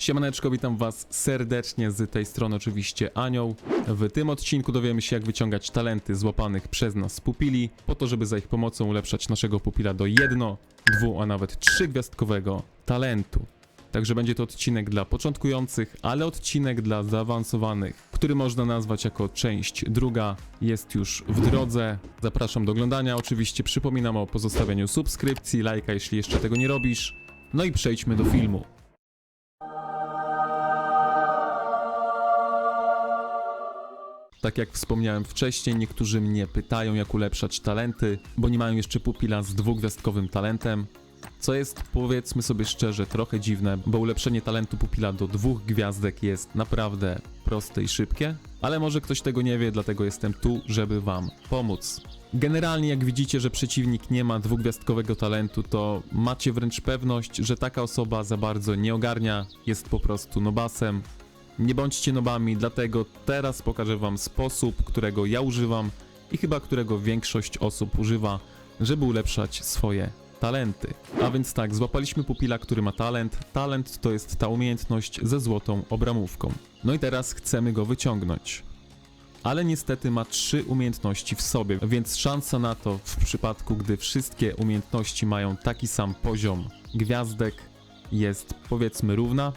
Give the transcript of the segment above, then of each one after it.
Siemaneczko, witam was serdecznie z tej strony oczywiście Anioł. W tym odcinku dowiemy się jak wyciągać talenty złapanych przez nas pupili, po to żeby za ich pomocą ulepszać naszego pupila do jedno, dwu, a nawet trzygwiazdkowego talentu. Także będzie to odcinek dla początkujących, ale odcinek dla zaawansowanych, który można nazwać jako część druga, jest już w drodze. Zapraszam do oglądania. Oczywiście przypominam o pozostawieniu subskrypcji, lajka, jeśli jeszcze tego nie robisz. No i przejdźmy do filmu. Tak jak wspomniałem wcześniej, niektórzy mnie pytają, jak ulepszać talenty, bo nie mają jeszcze pupila z dwugwiazdkowym talentem. Co jest, powiedzmy sobie szczerze, trochę dziwne, bo ulepszenie talentu pupila do dwóch gwiazdek jest naprawdę proste i szybkie, ale może ktoś tego nie wie, dlatego jestem tu, żeby wam pomóc. Generalnie, jak widzicie, że przeciwnik nie ma dwugwiazdkowego talentu, to macie wręcz pewność, że taka osoba za bardzo nie ogarnia, jest po prostu nobasem. Nie bądźcie nobami, dlatego teraz pokażę wam sposób, którego ja używam i chyba którego większość osób używa, żeby ulepszać swoje talenty. A więc tak, złapaliśmy pupila, który ma talent. Talent to jest ta umiejętność ze złotą obramówką. No i teraz chcemy go wyciągnąć. Ale niestety ma trzy umiejętności w sobie, więc szansa na to w przypadku, gdy wszystkie umiejętności mają taki sam poziom gwiazdek jest powiedzmy równa,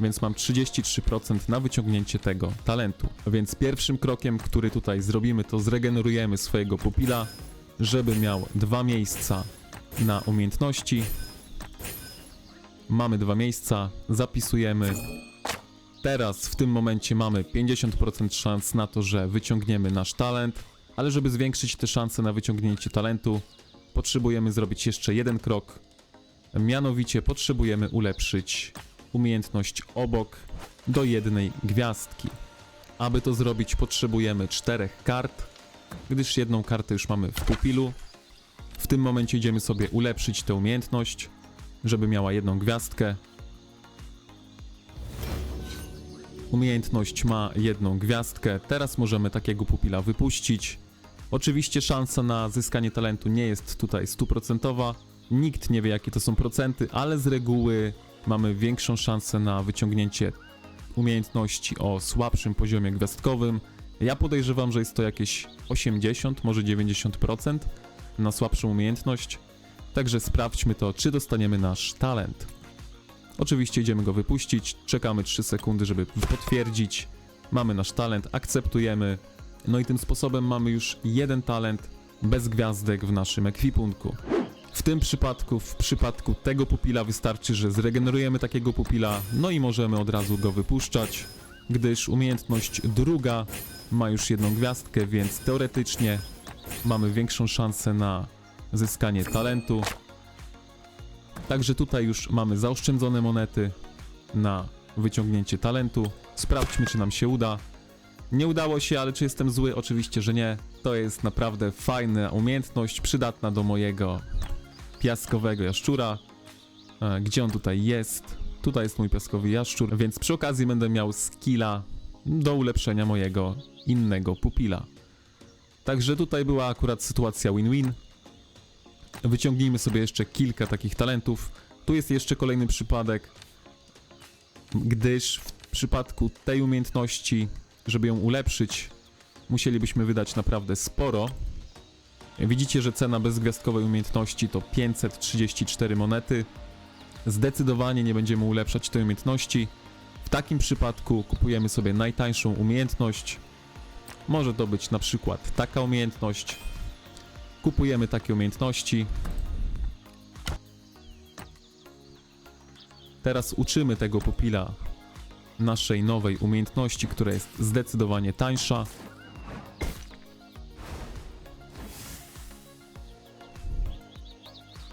więc mam 33% na wyciągnięcie tego talentu. Więc pierwszym krokiem, który tutaj zrobimy, to zregenerujemy swojego pupila, żeby miał dwa miejsca na umiejętności. Mamy dwa miejsca, zapisujemy. Teraz w tym momencie mamy 50% szans na to, że wyciągniemy nasz talent, ale żeby zwiększyć te szanse na wyciągnięcie talentu, potrzebujemy zrobić jeszcze jeden krok. Mianowicie potrzebujemy ulepszyć umiejętność obok do jednej gwiazdki. Aby to zrobić, potrzebujemy czterech kart, gdyż jedną kartę już mamy w pupilu. W tym momencie idziemy sobie ulepszyć tę umiejętność, żeby miała jedną gwiazdkę. Umiejętność ma jedną gwiazdkę. Teraz możemy takiego pupila wypuścić. Oczywiście szansa na zyskanie talentu nie jest tutaj stuprocentowa. Nikt nie wie jakie to są procenty, ale z reguły mamy większą szansę na wyciągnięcie umiejętności o słabszym poziomie gwiazdkowym. Ja podejrzewam, że jest to jakieś 80, może 90% na słabszą umiejętność. Także sprawdźmy to, czy dostaniemy nasz talent. Oczywiście idziemy go wypuścić, czekamy 3 sekundy, żeby potwierdzić. Mamy nasz talent, akceptujemy. No i tym sposobem mamy już jeden talent bez gwiazdek w naszym ekwipunku. W tym przypadku, w przypadku tego pupila wystarczy, że zregenerujemy takiego pupila, no i możemy od razu go wypuszczać, gdyż umiejętność druga ma już jedną gwiazdkę, więc teoretycznie mamy większą szansę na zyskanie talentu. Także tutaj już mamy zaoszczędzone monety na wyciągnięcie talentu. Sprawdźmy, czy nam się uda. Nie udało się, ale czy jestem zły? Oczywiście, że nie. To jest naprawdę fajna umiejętność, przydatna do mojego piaskowego jaszczura. E, Gdzie on tutaj jest? Tutaj jest mój piaskowy jaszczur, więc przy okazji będę miał skilla do ulepszenia mojego innego pupila. Także tutaj była akurat sytuacja win-win. Wyciągnijmy sobie jeszcze kilka takich talentów. Tu jest jeszcze kolejny przypadek, gdyż w przypadku tej umiejętności, żeby ją ulepszyć, musielibyśmy wydać naprawdę sporo. Widzicie, że cena bezgwiazdkowej umiejętności to 534 monety. Zdecydowanie nie będziemy ulepszać tej umiejętności. W takim przypadku kupujemy sobie najtańszą umiejętność. Może to być na przykład taka umiejętność. Kupujemy takie umiejętności. Teraz uczymy tego pupila naszej nowej umiejętności, która jest zdecydowanie tańsza.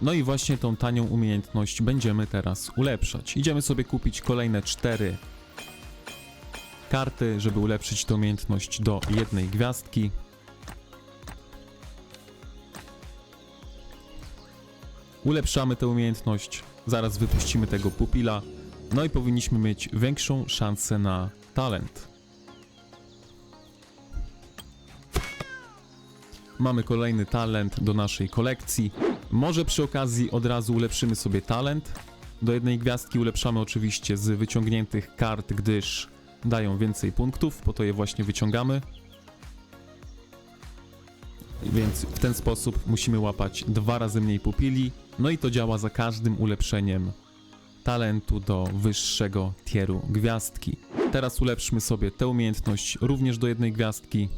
No i właśnie tą tanią umiejętność będziemy teraz ulepszać. Idziemy sobie kupić kolejne cztery karty, żeby ulepszyć tę umiejętność do jednej gwiazdki. Ulepszamy tę umiejętność, zaraz wypuścimy tego pupila, no i powinniśmy mieć większą szansę na talent. Mamy kolejny talent do naszej kolekcji. Może przy okazji od razu ulepszymy sobie talent, Do jednej gwiazdki ulepszamy oczywiście z wyciągniętych kart, gdyż dają więcej punktów, po to je właśnie wyciągamy. Więc w ten sposób musimy łapać dwa razy mniej pupili, no i to działa za każdym ulepszeniem talentu do wyższego tieru gwiazdki. Teraz ulepszmy sobie tę umiejętność również do jednej gwiazdki.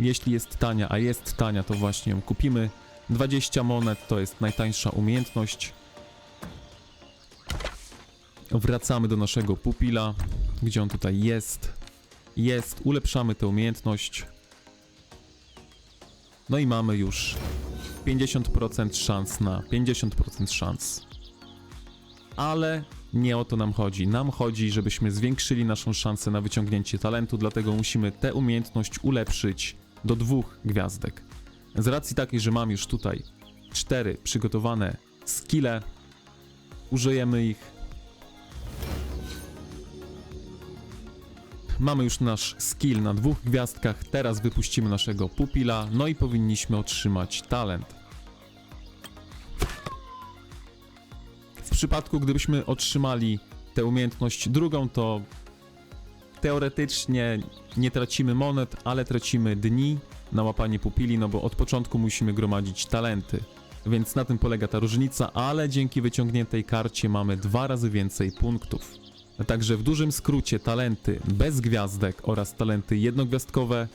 Jeśli jest tania, a jest tania, to właśnie ją kupimy. 20 monet to jest najtańsza umiejętność. Wracamy do naszego pupila, gdzie on tutaj jest. Jest, ulepszamy tę umiejętność. No i mamy już 50% szans na 50% szans. Ale nie o to nam chodzi. Nam chodzi, żebyśmy zwiększyli naszą szansę na wyciągnięcie talentu, dlatego musimy tę umiejętność ulepszyć do dwóch gwiazdek. Z racji takiej, że mam już tutaj cztery przygotowane skille, użyjemy ich. Mamy już nasz skill na dwóch gwiazdkach, teraz wypuścimy naszego pupila, no i powinniśmy otrzymać talent. W przypadku, gdybyśmy otrzymali tę umiejętność drugą, to teoretycznie nie tracimy monet, ale tracimy dni na łapanie pupili, no bo od początku musimy gromadzić talenty. Więc na tym polega ta różnica, ale dzięki wyciągniętej karcie mamy dwa razy więcej punktów. Także w dużym skrócie talenty bez gwiazdek oraz talenty jednogwiazdkowe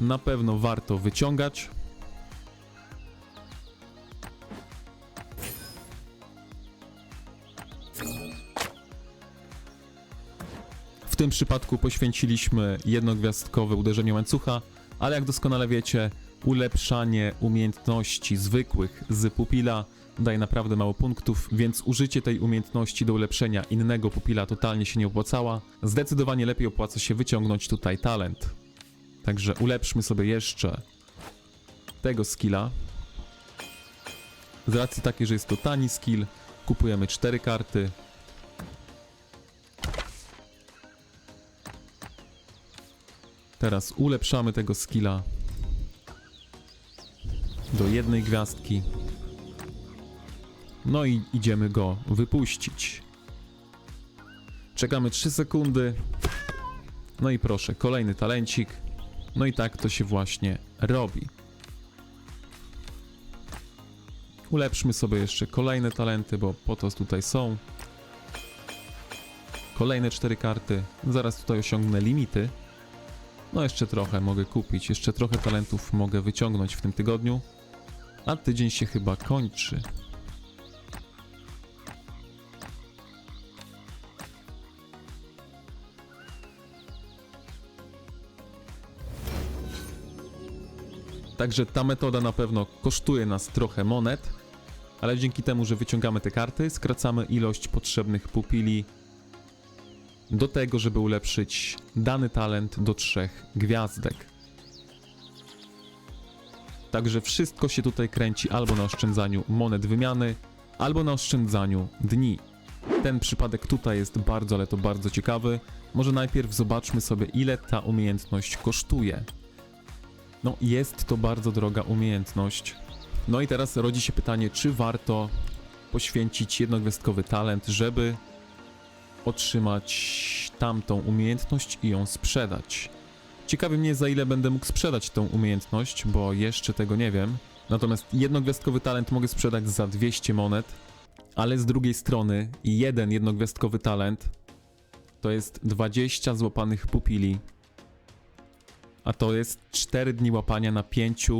na pewno warto wyciągać. Tym przypadku poświęciliśmy jednogwiazdkowe uderzenie łańcucha, ale jak doskonale wiecie, ulepszanie umiejętności zwykłych z pupila daje naprawdę mało punktów, więc użycie tej umiejętności do ulepszenia innego pupila totalnie się nie opłacała. Zdecydowanie lepiej opłaca się wyciągnąć tutaj talent. Także ulepszmy sobie jeszcze tego skilla. Z racji takiej, że jest to tani skill, kupujemy 4 karty. Teraz ulepszamy tego skilla do jednej gwiazdki. No i idziemy go wypuścić. Czekamy 3 sekundy. No i proszę, kolejny talencik. No i tak to się właśnie robi. Ulepszmy sobie jeszcze kolejne talenty, bo po to tutaj są. Kolejne cztery karty. Zaraz tutaj osiągnę limity. No jeszcze trochę mogę kupić, jeszcze trochę talentów mogę wyciągnąć w tym tygodniu. A tydzień się chyba kończy. Także ta metoda na pewno kosztuje nas trochę monet, ale dzięki temu, że wyciągamy te karty, skracamy ilość potrzebnych pupili do tego, żeby ulepszyć dany talent do trzech gwiazdek. Także wszystko się tutaj kręci albo na oszczędzaniu monet wymiany, albo na oszczędzaniu dni. Ten przypadek tutaj jest bardzo, ale to bardzo ciekawy. Może najpierw zobaczmy sobie, ile ta umiejętność kosztuje. No, jest to bardzo droga umiejętność. No i teraz rodzi się pytanie, czy warto poświęcić jednogwiazdkowy talent, żeby otrzymać tamtą umiejętność i ją sprzedać. Ciekawi mnie, za ile będę mógł sprzedać tą umiejętność, bo jeszcze tego nie wiem. Natomiast jednogwiazdkowy talent mogę sprzedać za 200 monet, ale z drugiej strony jeden jednogwiazdkowy talent to jest 20 złapanych pupili a to jest 4 dni łapania na 5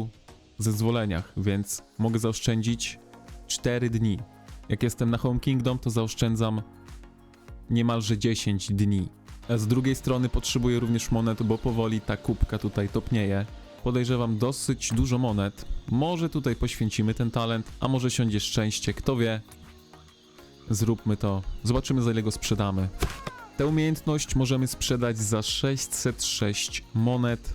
zezwoleniach, więc mogę zaoszczędzić 4 dni. Jak jestem na Home Kingdom, to zaoszczędzam niemalże 10 dni. Z drugiej strony potrzebuję również monet, bo powoli ta kubka tutaj topnieje. Podejrzewam dosyć dużo monet. Może tutaj poświęcimy ten talent, a może siądzie szczęście, kto wie. Zróbmy to. Zobaczymy za ile go sprzedamy. Tę umiejętność możemy sprzedać za 606 monet,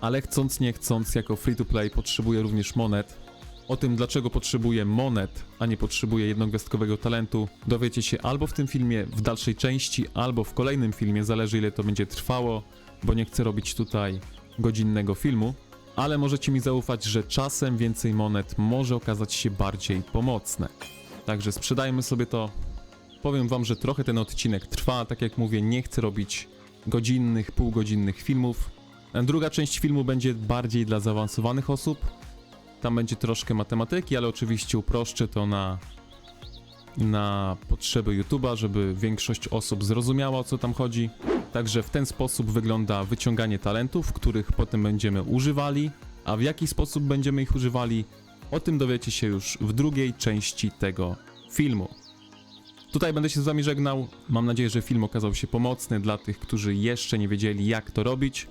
ale chcąc nie chcąc, jako free to play potrzebuję również monet. O tym, dlaczego potrzebuję monet, a nie potrzebuję jednogwiazdkowego talentu, dowiecie się albo w tym filmie w dalszej części, albo w kolejnym filmie, zależy ile to będzie trwało, bo nie chcę robić tutaj godzinnego filmu. ale możecie mi zaufać, że czasem więcej monet może okazać się bardziej pomocne. Także sprzedajmy sobie to. Powiem wam, że trochę ten odcinek trwa, tak jak mówię, nie chcę robić godzinnych, półgodzinnych filmów. Druga część filmu będzie bardziej dla zaawansowanych osób. Tam będzie troszkę matematyki, ale oczywiście uproszczę to na, na potrzeby YouTube'a, żeby większość osób zrozumiała o co tam chodzi. Także w ten sposób wygląda wyciąganie talentów, których potem będziemy używali. A w jaki sposób będziemy ich używali, o tym dowiecie się już w drugiej części tego filmu. Tutaj będę się z Wami żegnał. Mam nadzieję, że film okazał się pomocny dla tych, którzy jeszcze nie wiedzieli, jak to robić.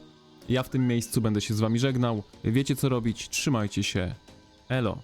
Ja w tym miejscu będę się z Wami żegnał. Wiecie co robić, trzymajcie się. Elo.